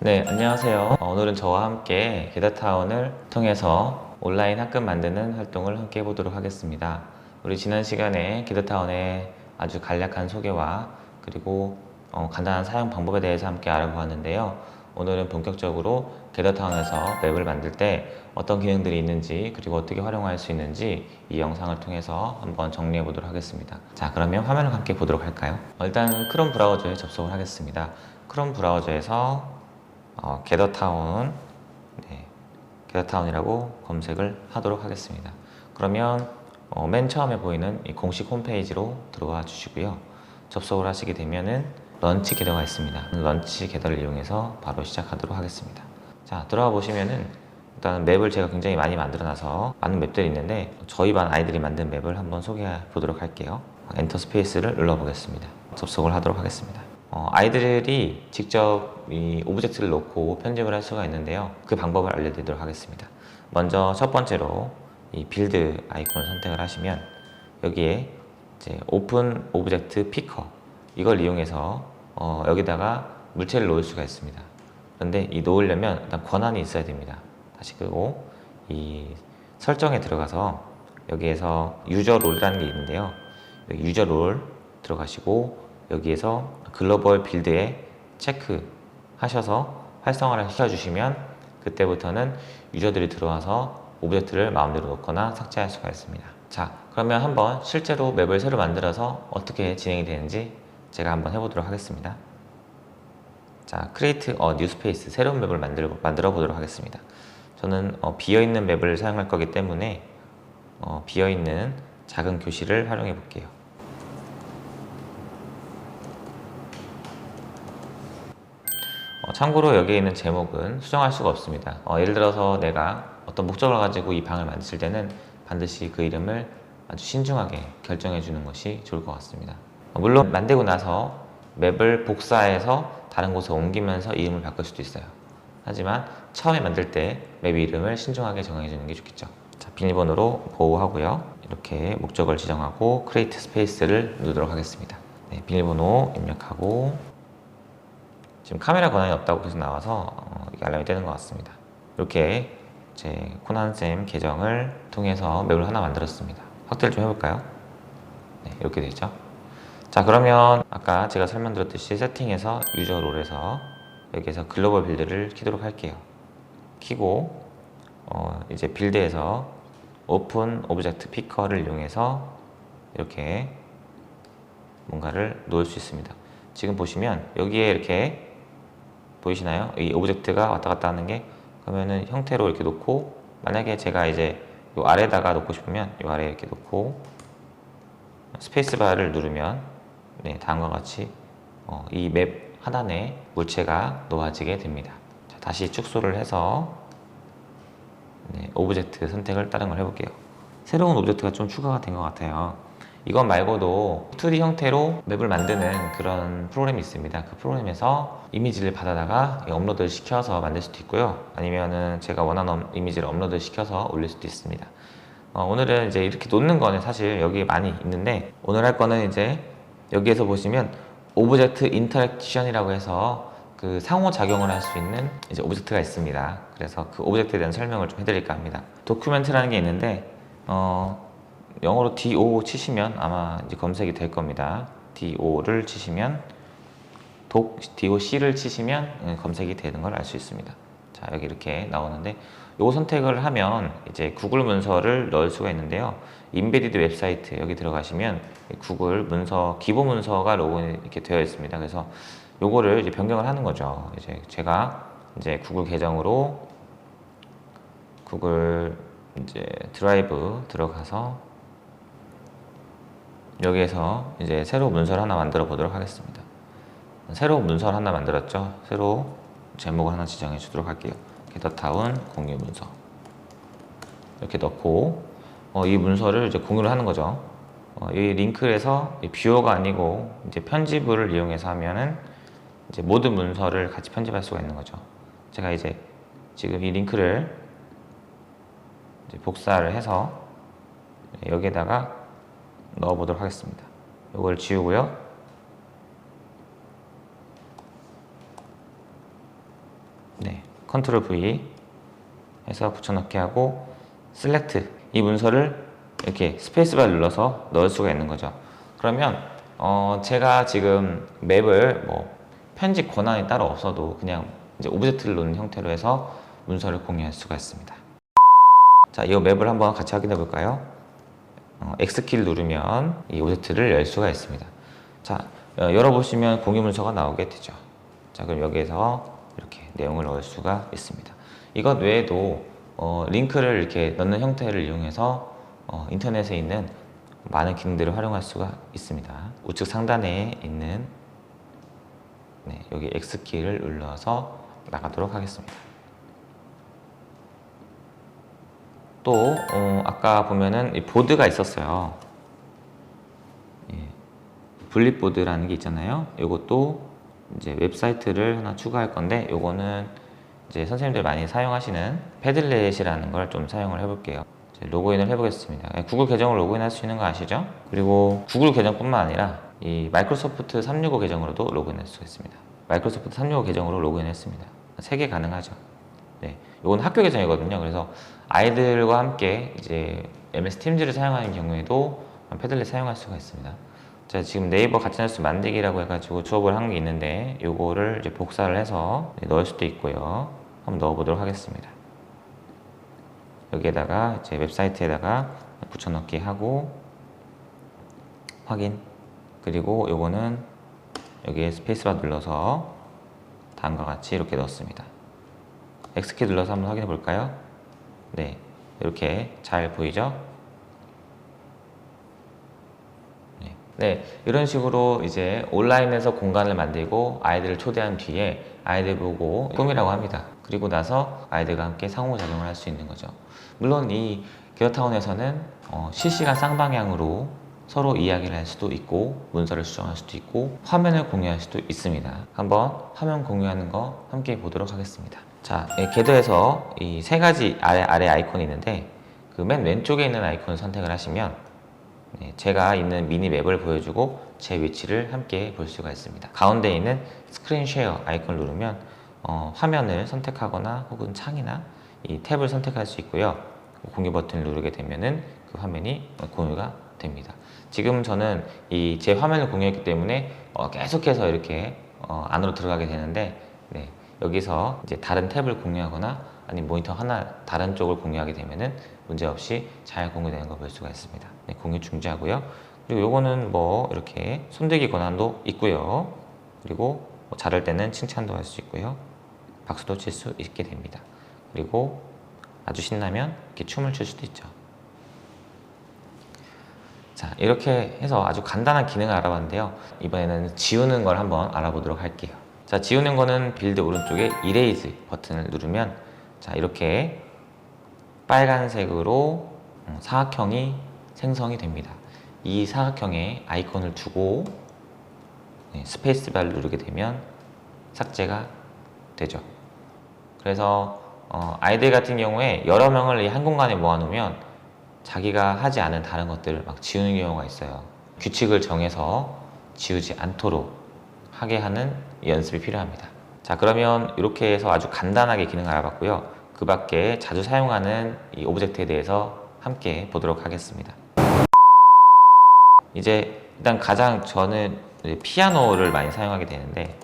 네, 안녕하세요. 어, 오늘은 저와 함께 게다타운을 통해서 온라인 학급 만드는 활동을 함께 해보도록 하겠습니다. 우리 지난 시간에 게다타운의 아주 간략한 소개와 그리고 어, 간단한 사용 방법에 대해서 함께 알아보았는데요. 오늘은 본격적으로 게다타운에서 맵을 만들 때 어떤 기능들이 있는지 그리고 어떻게 활용할 수 있는지 이 영상을 통해서 한번 정리해 보도록 하겠습니다. 자, 그러면 화면을 함께 보도록 할까요? 어, 일단 크롬 브라우저에 접속을 하겠습니다. 크롬 브라우저에서 어, 게더타운 네, 게더타운이라고 검색을 하도록 하겠습니다. 그러면 어, 맨 처음에 보이는 이 공식 홈페이지로 들어와 주시고요. 접속을 하시게 되면은 런치 게더가 있습니다. 런치 게더를 이용해서 바로 시작하도록 하겠습니다. 자 들어가 보시면은 일단 맵을 제가 굉장히 많이 만들어놔서 많은 맵들이 있는데 저희 반 아이들이 만든 맵을 한번 소개해 보도록 할게요. 엔터 스페이스를 눌러보겠습니다. 접속을 하도록 하겠습니다. 어, 아이들이 직접 이 오브젝트를 놓고 편집을 할 수가 있는데요. 그 방법을 알려드리도록 하겠습니다. 먼저 첫 번째로 이 빌드 아이콘을 선택을 하시면 여기에 이제 오픈 오브젝트 피커 이걸 이용해서 어, 여기다가 물체를 놓을 수가 있습니다. 그런데 이 놓으려면 일단 권한이 있어야 됩니다. 다시 끄고 이 설정에 들어가서 여기에서 유저 롤이라는 게 있는데요. 여기 유저 롤 들어가시고 여기에서 글로벌 빌드에 체크 하셔서 활성화를 시켜주시면 그때부터는 유저들이 들어와서 오브젝트를 마음대로 놓거나 삭제할 수가 있습니다. 자, 그러면 한번 실제로 맵을 새로 만들어서 어떻게 진행이 되는지 제가 한번 해보도록 하겠습니다. 자, create a new space 새로운 맵을 만들어, 만들어 보도록 하겠습니다. 저는 어, 비어있는 맵을 사용할 거기 때문에 어, 비어있는 작은 교실을 활용해 볼게요. 어, 참고로 여기에 있는 제목은 수정할 수가 없습니다. 어, 예를 들어서 내가 어떤 목적을 가지고 이 방을 만들 때는 반드시 그 이름을 아주 신중하게 결정해 주는 것이 좋을 것 같습니다. 어, 물론 만들고 나서 맵을 복사해서 다른 곳에 옮기면서 이름을 바꿀 수도 있어요. 하지만 처음에 만들 때 맵 이름을 신중하게 정해 주는 게 좋겠죠. 자, 비밀번호로 보호하고요. 이렇게 목적을 지정하고 크레이트 스페이스를 누르도록 하겠습니다. 네, 비밀번호 입력하고 지금 카메라 권한이 없다고 계속 나와서 어, 알람이 뜨는 것 같습니다. 이렇게 제 코난쌤 계정을 통해서 맵을 하나 만들었습니다. 확대를 좀 해볼까요? 네, 이렇게 되죠. 자, 그러면 아까 제가 설명드렸듯이 세팅에서 유저 롤에서 여기에서 글로벌 빌드를 키도록 할게요. 키고 어, 이제 빌드에서 오픈 오브젝트 피커를 이용해서 이렇게 뭔가를 놓을 수 있습니다. 지금 보시면 여기에 이렇게 보이시나요? 이 오브젝트가 왔다 갔다 하는 게 그러면은 형태로 이렇게 놓고 만약에 제가 이제 요 아래다가 놓고 싶으면 요 아래에 이렇게 놓고 스페이스바를 누르면 네, 다음과 같이 어, 이맵 하단에 물체가 놓아지게 됩니다. 자, 다시 축소를 해서 네, 오브젝트 선택을 다른 걸 해볼게요. 새로운 오브젝트가 좀 추가가 된 것 같아요. 이건 말고도 2D 형태로 맵을 만드는 그런 프로그램이 있습니다. 그 프로그램에서 이미지를 받아다가 업로드를 시켜서 만들 수도 있고요. 아니면은 제가 원하는 이미지를 업로드 시켜서 올릴 수도 있습니다. 어, 오늘은 이제 이렇게 놓는 거는 사실 여기 많이 있는데 오늘 할 거는 이제 여기에서 보시면 오브젝트 인터랙션이라고 해서 그 상호작용을 할 수 있는 이제 오브젝트가 있습니다. 그래서 그 오브젝트에 대한 설명을 좀 해드릴까 합니다. 도큐멘트라는 게 있는데 어, 영어로 DO 치시면 아마 이제 검색이 될 겁니다. DO를 치시면 독 DOC를 치시면 음, 검색이 되는 걸 알 수 있습니다. 자 여기 이렇게 나오는데 요 선택을 하면 이제 구글 문서를 넣을 수가 있는데요. 인베디드 웹사이트 여기 들어가시면 구글 문서 기본 문서가 로그인 이렇게 되어 있습니다. 그래서 요거를 이제 변경을 하는 거죠. 이제 제가 이제 구글 계정으로 구글 이제 드라이브 들어가서 여기에서 이제 새로 문서를 하나 만들어 보도록 하겠습니다. 새로 문서를 하나 만들었죠. 새로 제목을 하나 지정해 주도록 할게요. 게더타운 공유 문서 이렇게 넣고 어, 이 문서를 이제 공유를 하는 거죠. 어, 이 링크에서 이 뷰어가 아니고 이제 편집을 이용해서 하면은 이제 모든 문서를 같이 편집할 수가 있는 거죠. 제가 이제 지금 이 링크를 복사를 해서 네, 여기에다가 넣어보도록 하겠습니다. 이걸 지우고요. 네, 컨트롤 V 해서 붙여넣기 하고 셀렉트 이 문서를 이렇게 스페이스바를 눌러서 넣을 수가 있는 거죠. 그러면 어 제가 지금 맵을 뭐 편집 권한이 따로 없어도 그냥 이제 오브젝트를 놓는 형태로 해서 문서를 공유할 수가 있습니다. 자, 이 맵을 한번 같이 확인해 볼까요? 어, X키를 누르면 이 오브젝트를 열 수가 있습니다. 자, 어, 열어보시면 공유 문서가 나오게 되죠. 자, 그럼 여기에서 이렇게 내용을 넣을 수가 있습니다. 이것 외에도 어, 링크를 이렇게 넣는 형태를 이용해서 어, 인터넷에 있는 많은 기능들을 활용할 수가 있습니다. 우측 상단에 있는 네, 여기 X키를 눌러서 나가도록 하겠습니다. 또 어, 아까 보면은 이 보드가 있었어요. 예, 분립보드라는 게 있잖아요. 이것도 이제 웹사이트를 하나 추가할 건데 요거는 이제 선생님들 많이 사용하시는 패들렛이라는 걸 좀 사용을 해볼게요. 로그인을 해보겠습니다. 예, 구글 계정으로 로그인할 수 있는 거 아시죠? 그리고 구글 계정뿐만 아니라 이 마이크로소프트 365 계정으로도 로그인할 수가 있습니다. 마이크로소프트 365 계정으로 로그인했습니다. 세개 가능하죠. 네, 이건 학교 계정이거든요. 그래서 아이들과 함께 이제 MS 팀즈를 사용하는 경우에도 패들렛 사용할 수가 있습니다. 제가 지금 네이버 가짜뉴스 만들기라고 해가지고 수업을 한 게 있는데 요거를 이제 복사를 해서 네, 넣을 수도 있고요. 한번 넣어보도록 하겠습니다. 여기에다가 제 웹사이트에다가 붙여넣기 하고 확인 그리고 요거는 여기에 스페이스바 눌러서 다음과 같이 이렇게 넣었습니다. X키 눌러서 한번 확인해 볼까요? 네, 이렇게 잘 보이죠? 네. 네, 이런 식으로 이제 온라인에서 공간을 만들고 아이들을 초대한 뒤에 아이들 보고 꿈이라고 합니다. 그리고 나서 아이들과 함께 상호작용을 할 수 있는 거죠. 물론 이 기어타운에서는 어, 실시간 쌍방향으로 서로 이야기를 할 수도 있고 문서를 수정할 수도 있고 화면을 공유할 수도 있습니다. 한번 화면 공유하는 거 함께 보도록 하겠습니다. 자, 예, 궤도에서 이 세 가지 아래, 아래 아이콘이 있는데 그 맨 왼쪽에 있는 아이콘을 선택을 하시면 네, 제가 있는 미니맵을 보여주고 제 위치를 함께 볼 수가 있습니다. 가운데 있는 스크린 쉐어 아이콘을 누르면 어, 화면을 선택하거나 혹은 창이나 이 탭을 선택할 수 있고요. 공유 버튼을 누르게 되면은 그 화면이 공유가 됩니다. 지금 저는 이 제 화면을 공유했기 때문에 어, 계속해서 이렇게 어, 안으로 들어가게 되는데 네, 여기서 이제 다른 탭을 공유하거나 아니면 모니터 하나 다른 쪽을 공유하게 되면은 문제없이 잘 공유되는 걸 볼 수가 있습니다. 네, 공유 중지하고요. 그리고 요거는 뭐 이렇게 손들기 권한도 있고요. 그리고 뭐 자를 때는 칭찬도 할 수 있고요. 박수도 칠 수 있게 됩니다. 그리고 아주 신나면 이렇게 춤을 출 수도 있죠. 자, 이렇게 해서 아주 간단한 기능을 알아봤는데요. 이번에는 지우는 걸 한번 알아보도록 할게요. 자, 지우는 거는 빌드 오른쪽에 이레이즈 버튼을 누르면 자, 이렇게 빨간색으로 음, 사각형이 생성이 됩니다. 이 사각형에 아이콘을 두고 네, 스페이스바를 누르게 되면 삭제가 되죠. 그래서 어, 아이들 같은 경우에 여러 명을 이 한 공간에 모아놓으면 자기가 하지 않은 다른 것들을 막 지우는 경우가 있어요. 규칙을 정해서 지우지 않도록 하게 하는 연습이 필요합니다. 자, 그러면 이렇게 해서 아주 간단하게 기능을 알아봤고요. 그 밖에 자주 사용하는 이 오브젝트에 대해서 함께 보도록 하겠습니다. 이제 일단 가장 저는 피아노를 많이 사용하게 되는데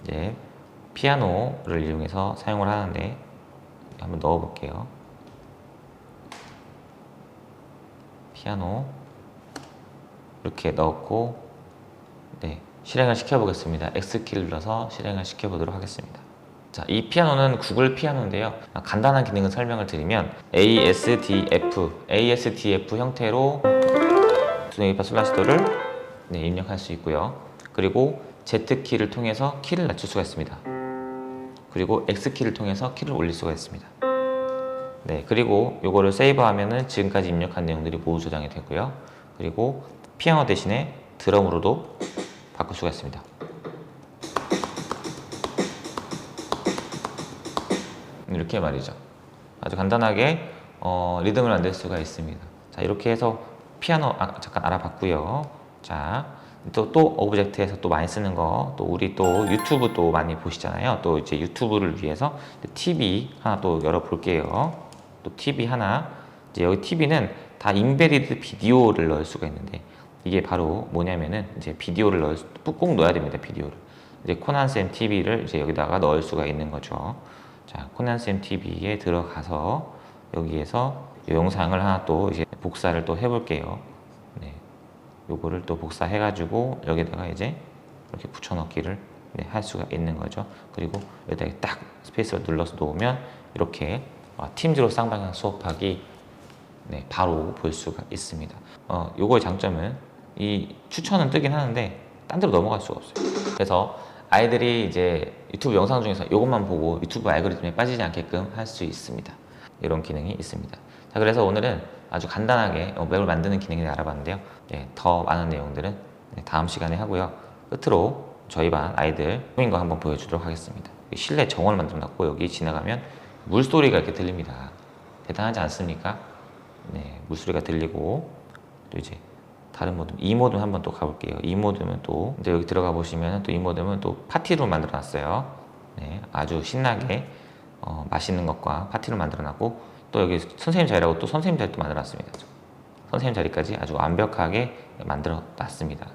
이제 피아노를 이용해서 사용을 하는데 한번 넣어 볼게요. 피아노 이렇게 넣었고 네, 실행을 시켜 보겠습니다. X키를 눌러서 실행을 시켜 보도록 하겠습니다. 자, 이 피아노는 구글 피아노인데요. 아, 간단한 기능을 설명을 드리면 ASDF, ASDF 형태로 도레미파 솔라시도를 네, 입력할 수 있고요. 그리고 Z키를 통해서 키를 낮출 수가 있습니다. 그리고 X키를 통해서 키를 올릴 수가 있습니다. 네, 그리고 이거를 세이브하면은 지금까지 입력한 내용들이 모두 저장이 되고요. 그리고 피아노 대신에 드럼으로도 바꿀 수가 있습니다. 이렇게 말이죠. 아주 간단하게 어, 리듬을 만들 수가 있습니다. 자, 이렇게 해서 피아노 아, 잠깐 알아봤고요. 자, 또, 또 오브젝트에서 또 많이 쓰는 거, 또 우리 또 유튜브 또 많이 보시잖아요. 또 이제 유튜브를 위해서 TV 하나 또 열어볼게요. 또 TV 하나. 이제 여기 TV는 다 인베리드 비디오를 넣을 수가 있는데 이게 바로 뭐냐면은 이제 비디오를 넣을 수, 꼭 넣어야 됩니다. 비디오를. 이제 코난쌤 TV를 이제 여기다가 넣을 수가 있는 거죠. 자, 코난쌤 TV에 들어가서 여기에서 이 영상을 하나 또 이제 복사를 또 해볼게요. 네. 요거를 또 복사해가지고 여기다가 이제 이렇게 붙여넣기를 네, 할 수가 있는 거죠. 그리고 여기다가 딱 스페이스를 눌러서 놓으면 이렇게 어, 팀즈로 쌍방향 수업하기 네, 바로 볼 수가 있습니다. 어, 요거의 장점은 이 추천은 뜨긴 하는데 딴 데로 넘어갈 수가 없어요. 그래서 아이들이 이제 유튜브 영상 중에서 이것만 보고 유튜브 알고리즘에 빠지지 않게끔 할 수 있습니다. 이런 기능이 있습니다. 자, 그래서 오늘은 아주 간단하게 어, 맵을 만드는 기능을 알아봤는데요. 네, 더 많은 내용들은 네, 다음 시간에 하고요. 끝으로 저희 반 아이들 꾸민 거 한번 보여주도록 하겠습니다. 실내 정원을 만들어 놨고 여기 지나가면 물소리가 이렇게 들립니다. 대단하지 않습니까? 네, 물소리가 들리고 또 이제 다른 모드 이 모드 한번 또 가볼게요. 이 모드면 또 이제 여기 들어가 보시면 또 이 모드면 또 파티룸 만들어 놨어요. 네, 아주 신나게 어, 맛있는 것과 파티룸 만들어 놨고 또 여기 선생님 자리라고 또 선생님 자리도 만들어 놨습니다. 선생님 자리까지 아주 완벽하게 만들어 놨습니다.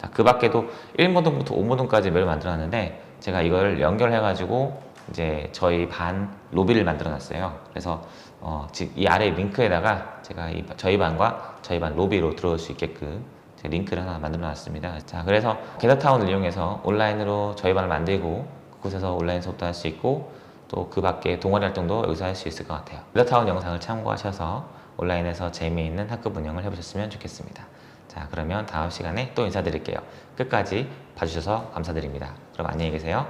자, 그 밖에도 1모듬부터 5모듬까지 맵을 만들어 놨는데 제가 이걸 연결해 가지고 이제 저희 반 로비를 만들어 놨어요. 그래서 어, 지- 이 아래 링크에다가 제가 이, 저희 반과 저희 반 로비로 들어올 수 있게끔 링크를 하나 만들어 놨습니다. 자, 그래서 게다타운을 이용해서 온라인으로 저희 반을 만들고 그곳에서 온라인 수업도 할 수 있고 또 그 밖에 동아리 활동도 여기서 할 수 있을 것 같아요. 게다타운 영상을 참고하셔서 온라인에서 재미있는 학급 운영을 해보셨으면 좋겠습니다. 자, 그러면 다음 시간에 또 인사드릴게요. 끝까지 봐주셔서 감사드립니다. 그럼 안녕히 계세요.